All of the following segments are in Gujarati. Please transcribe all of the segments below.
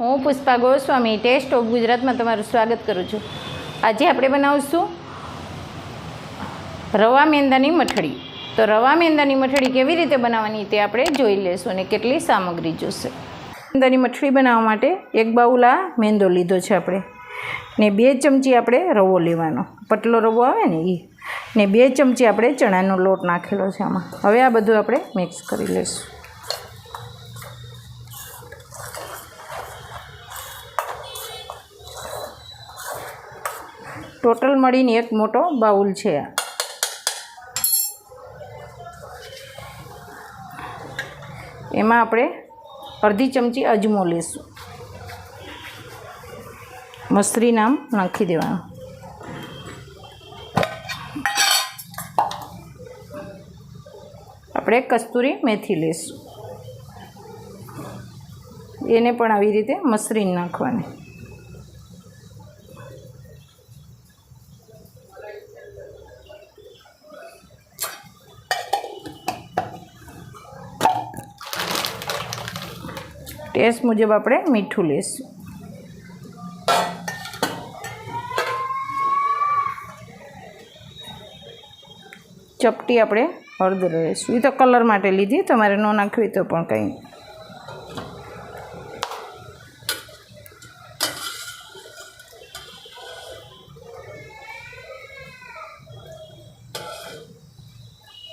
હું પુષ્પા ગોસ્વામી ટેસ્ટ ઓફ ગુજરાતમાં તમારું સ્વાગત કરું છું. આજે આપણે બનાવશું રવા મેંદાની મઠડી તો રવા મેંદાની મઠડી કેવી રીતે બનાવવાની તે આપણે જોઈ લઈશું અને કેટલી સામગ્રી જોશે. મેંદાની મઠડી બનાવવા માટે એક બાઉલ મેંદો લીધો છે આપણે. ને બે ચમચી આપણે રવો લેવાનો. પટલો રવો આવે ને એ ને બે ચમચી આપણે ચણાનો લોટ નાખેલો છે આમાં. હવે આ બધું આપણે મિક્સ કરી લઈશું ટોટલ મળીને એક મોટો બાઉલ છે. એમાં આપણે અડધી ચમચી અજમો લેશું. મસરી નામ નાખી દેવાનું. આપણે કસ્તુરી મેથી લેશું. એને પણ આવી રીતે મસરી નાખવાની. ટેસ્ટ મુજબ આપણે મીઠું લઈશું ચપટી આપણે હળદર લઈશું એ તો કલર માટે લીધી, તમારે ન નાખવી તો પણ કંઈ.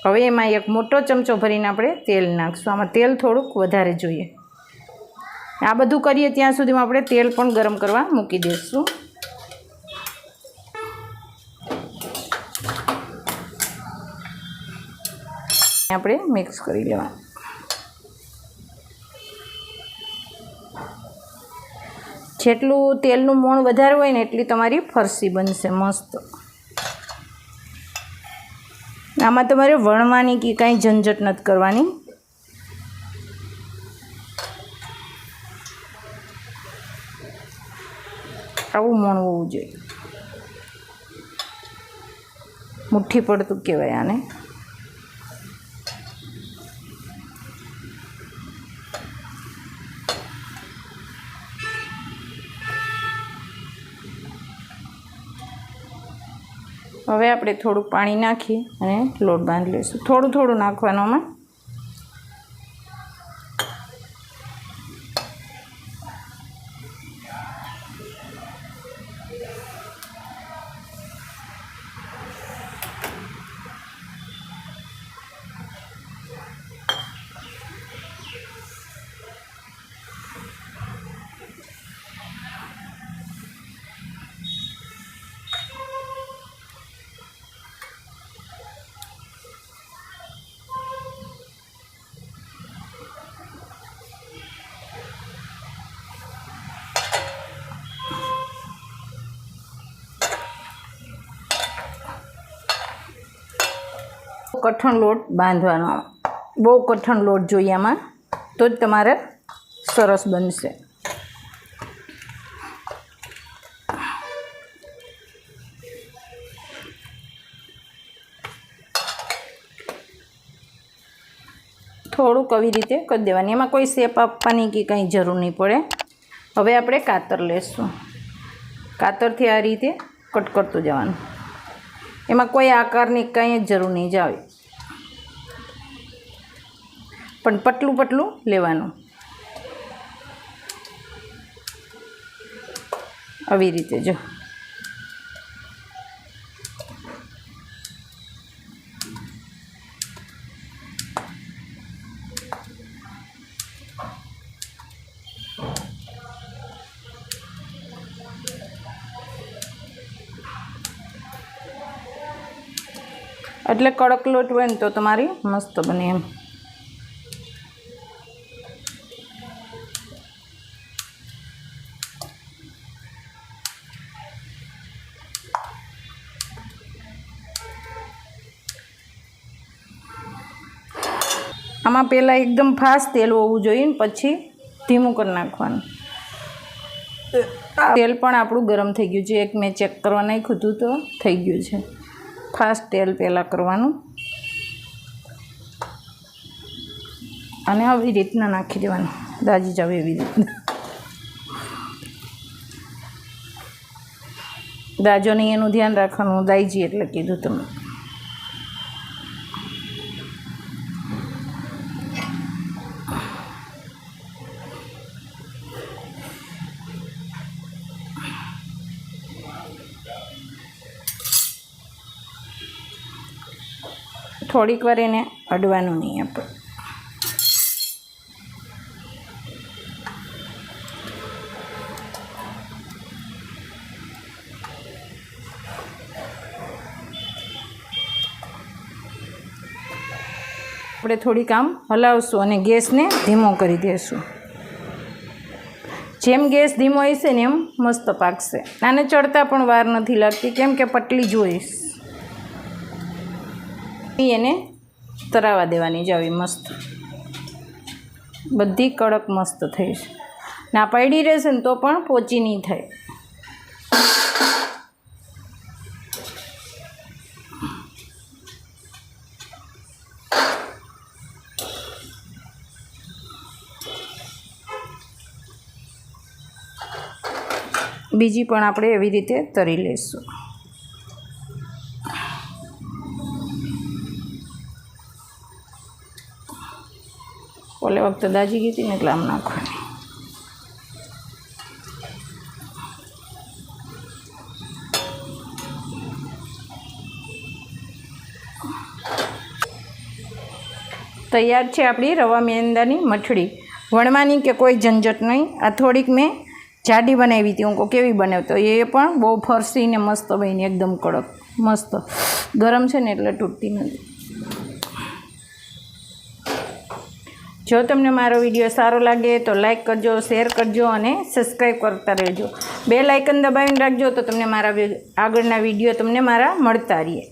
હવે એમાં એક મોટો ચમચો ભરીને આપણે તેલ નાખશું. આમાં તેલ થોડુંક વધારે જોઈએ. આ બધું કરીએ ત્યાં સુધીમાં આપણે તેલ પણ ગરમ કરવા મૂકી દઈશું. આપણે મિક્સ કરી લેવાનું. જેટલું તેલનું મોણ વધારે હોય ને એટલી તમારી ફરસી બનશે મસ્ત. આમાં તમારે વણવાની કે કાંઈ ઝંઝટ નથી કરવાની. આવું મણ હોવું જોઈએ. મુઠ્ઠી પડતું કહેવાય આને. હવે આપણે થોડું પાણી નાખી અને લોટ બાંધી લઈશું. થોડું થોડું નાખવાનું આમાં Yeah. કઠણ લોટ બાંધવાનો બહુ કઠણ લોટ જોઈએ આમાં, તો જ તમારે સરસ બનશે. થોડુંક આવી રીતે કરી દેવાની. એમાં કોઈ શેપ આપવાની કે કંઈ જરૂર નહીં પડે. હવે આપણે કાતર લેશું. કાતરથી આ રીતે કટ કરતું જવાનું. એમાં કોઈ આકારની કંઈ જરૂર નહીં જ આવે. પણ પતલું પતલું લેવાનું. આવી રીતે જો. એટલે કડક લોટ હોય ને તો તમારી મસ્ત બને એમ. આમાં પહેલાં એકદમ ફાસ્ટ તેલ હોવું જોઈએ ને પછી ધીમું કરી નાખવાનું. તેલ પણ આપણું ગરમ થઈ ગયું છે. એક મેં ચેક કરવા નાખ્યું હતું તો થઈ ગયું છે. ફાસ્ટ તેલ પહેલાં કરવાનું. અને આવી રીતના નાખી દેવાનું. દાજી જાવ એવી રીતના. દાજોને એનું ધ્યાન રાખવાનું. દાઈજી એટલે કીધું તમે. થોડીક વાર એને અડવાનું નહીં આપણે. આપણે થોડીક આમ હલાવશું અને ગેસને ધીમો કરી દઈશું જેમ ગેસ ધીમો હશે ને એમ મસ્ત પાકશે. આને ચડતા પણ વાર નથી લાગતી, કેમ કે પટલી જોઈશ. એને તરાવા દેવાની જ આવી મસ્ત. બધી કડક મસ્ત થઈ છે. ના પડી રહેશે ને તો પણ પોચી નહીં થાય. બીજી પણ આપણે એવી રીતે તરી લઈશું. ઓલે વખતે દાજી ગઈ હતી ને એટલે આમ નાખવાની. તૈયાર છે આપણી રવા મેંદાની મઠડી વણવાની કે કોઈ ઝંઝટ નહીં. આ થોડીક મેં જાડી બનાવી હતી. હું કેવી બનાવતો એ પણ બહુ ફરસીને મસ્ત બની એકદમ કડક. મસ્ત. ગરમ છે ને એટલે તૂટતી નથી. જો તમને મારો વીડિયો સારો લાગે તો લાઇક કરજો શેર કરજો અને સબસ્ક્રાઈબ કરતા રહેજો. બે લાઇકન દબાવીને રાખજો તો તમને મારા આગળના વીડિયો તમને મારા મળતા રહીએ